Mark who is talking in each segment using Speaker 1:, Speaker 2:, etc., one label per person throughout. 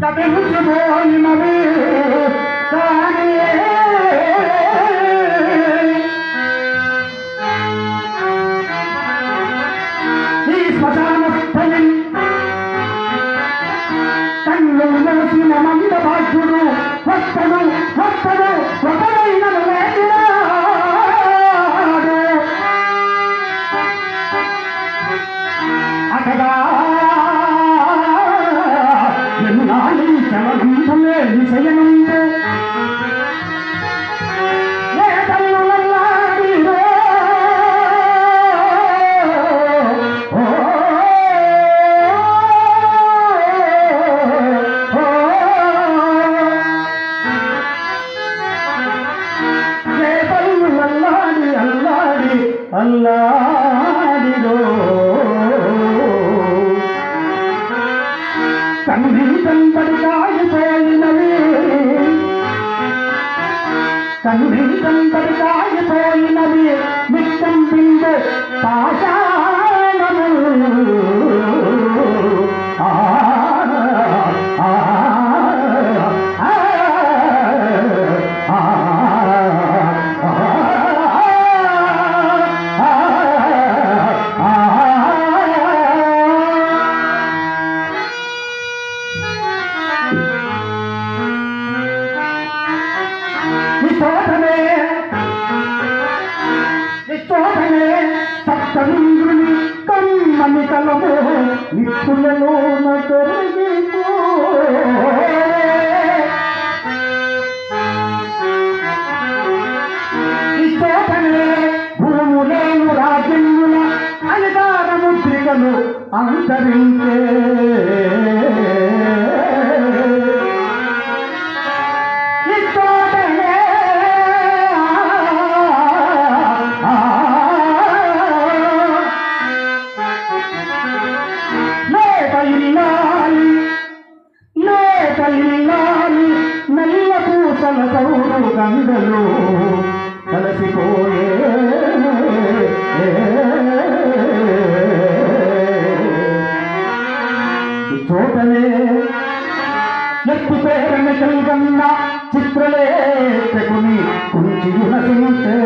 Speaker 1: به तनु भी का కమ్మని నిప్పులలో నొరిగిపో విశోధనే భూములేను రాజ్యముల అంతరించే. లేత నల్ల పూసల సౌరు గంగలు కలసిపోయే. ఈ చోటనే పేరణ పేరన కలిగన్న చిత్రలేఖకుని కుంచి నసించే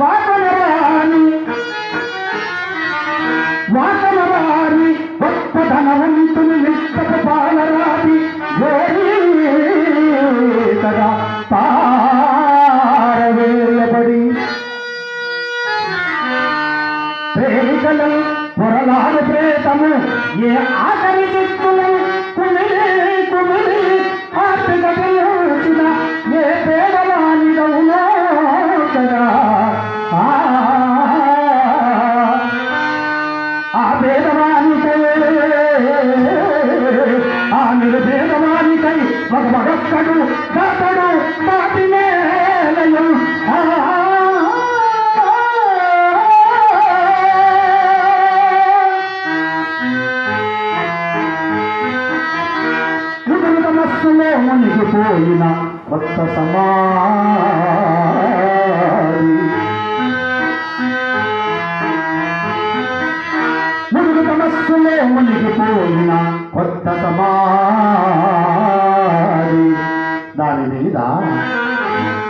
Speaker 1: వాకనరాని వాకనరాని గొప్ప ధనవంతుని నిష్టపు పాలరాది కదా తారవేయబడి ప్రేమికలం పొరలాడు ప్రేతము ఏ ఆఖరి واتقوا ذات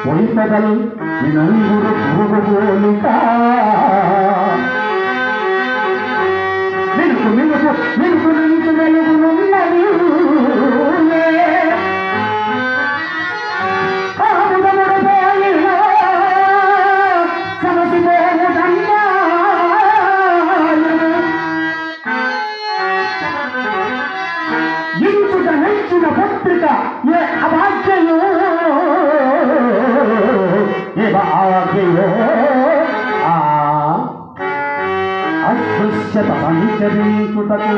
Speaker 1: పొలిపదల్ వినంగురు భూగోళిక అస్పృశ్యత సంచరించుటకు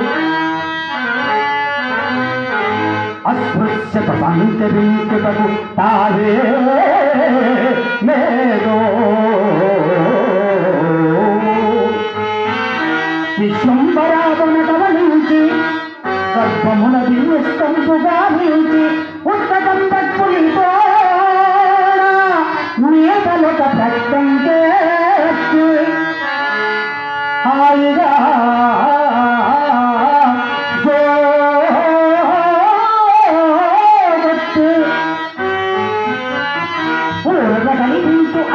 Speaker 1: అస్పృశ్యత సంచరించుటకు తావే మేదో విశ్వంబరాధన గమనించి గర్భమున దివ్యస్తంపుగా నిలిచి ఉత్తకం పట్టుని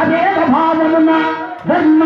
Speaker 1: अवेक भाव धन